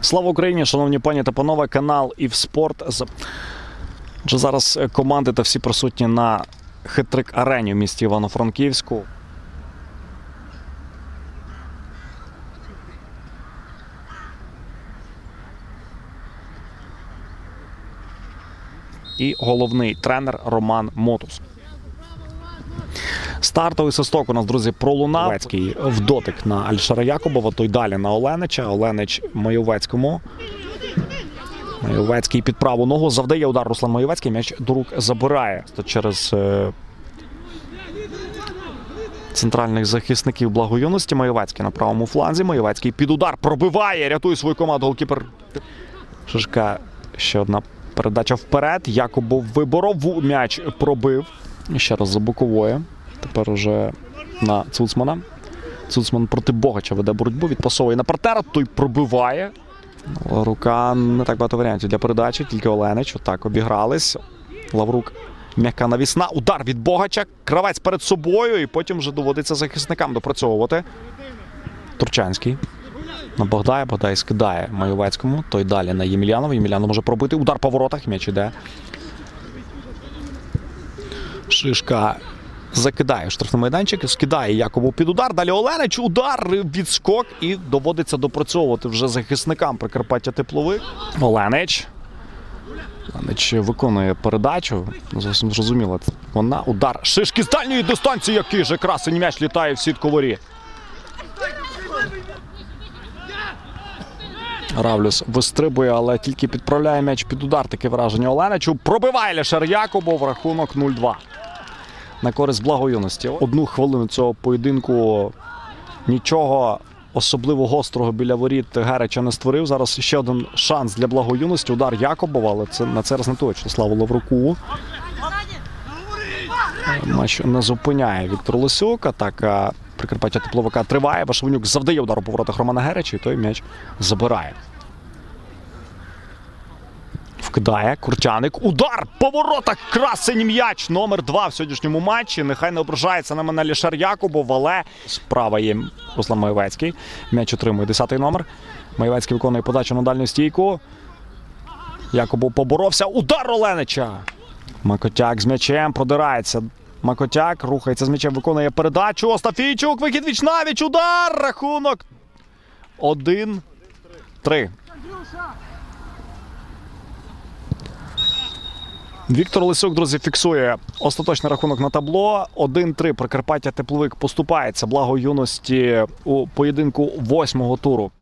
Слава Україні, шановні пані та панове, канал і в спорт. З- Отже, зараз е, команди та всі присутні на хитрик арені в місті Івано-Франківську. І головний тренер Роман Мотус. Стартовий свисток у нас, друзі, пролунав. Майовецький в дотик на Альшара Якубова, той далі на Оленича. Оленич Майовецькому. Майовецький під праву ногу завдає удар Руслан Майовецький. М'яч до рук забирає То через е, центральних захисників благоюності. Майовецький на правому фланзі. Майовецький під удар пробиває, рятує свою команду. Голкіпер Шишка. Ще одна передача вперед. Якубов виборов. М'яч пробив. Ще раз за бокової. Тепер уже на Цуцмана. Цуцман проти Богача веде боротьбу, відпасовує на партнера, той пробиває. Рука не так багато варіантів для передачі, тільки Оленич. Отак обігрались. Лаврук м'яка навісна. Удар від Богача. Кравець перед собою, і потім вже доводиться захисникам допрацьовувати. Турчанський. На Богдая, Богдай скидає Майовецькому. Той далі на Ємельянова. Ємельянов може пробити. Удар по воротах. М'яч іде. Шишка закидає штрафний майданчик, скидає Якобу під удар. Далі Оленич, удар, відскок і доводиться допрацьовувати вже захисникам Прикарпаття тепловик. Оленич. Оленич виконує передачу. Зовсім зрозуміло. Вона удар. Шишки з дальньої дистанції. Який же красень м'яч літає в сітку ворі. Равлюс вистрибує, але тільки підправляє м'яч під удар. Таке враження Оленичу. Пробиває Лешер Якубов. Рахунок 0-2 на користь благоюності. Одну хвилину цього поєдинку нічого особливо гострого біля воріт Герича не створив. Зараз ще один шанс для благоюності. Удар Якобова, але це на це раз не точно. Слава Лавруку. Матч не зупиняє Віктор Лисюк. Атака Прикарпаття тепловика триває. Вашевнюк завдає удар у поворотах Романа Герича, і той м'яч забирає. Вкидає Куртяник. Удар по воротах. Красень м'яч. Номер два в сьогоднішньому матчі. Нехай не ображається на мене Лішар Якубов, але справа є Руслан Маєвецький. М'яч отримує 10-й номер. Маєвецький виконує подачу на дальню стійку. Якубов поборовся. Удар Оленича. Макотяк з м'ячем продирається. Макотяк рухається з м'ячем, виконує передачу. Остафійчук, вихід віч навіч. Удар! Рахунок. 1-3. Віктор Лисюк, друзі, фіксує остаточний рахунок на табло. 1-3. Прикарпаття тепловик поступається благо юності у поєдинку восьмого туру.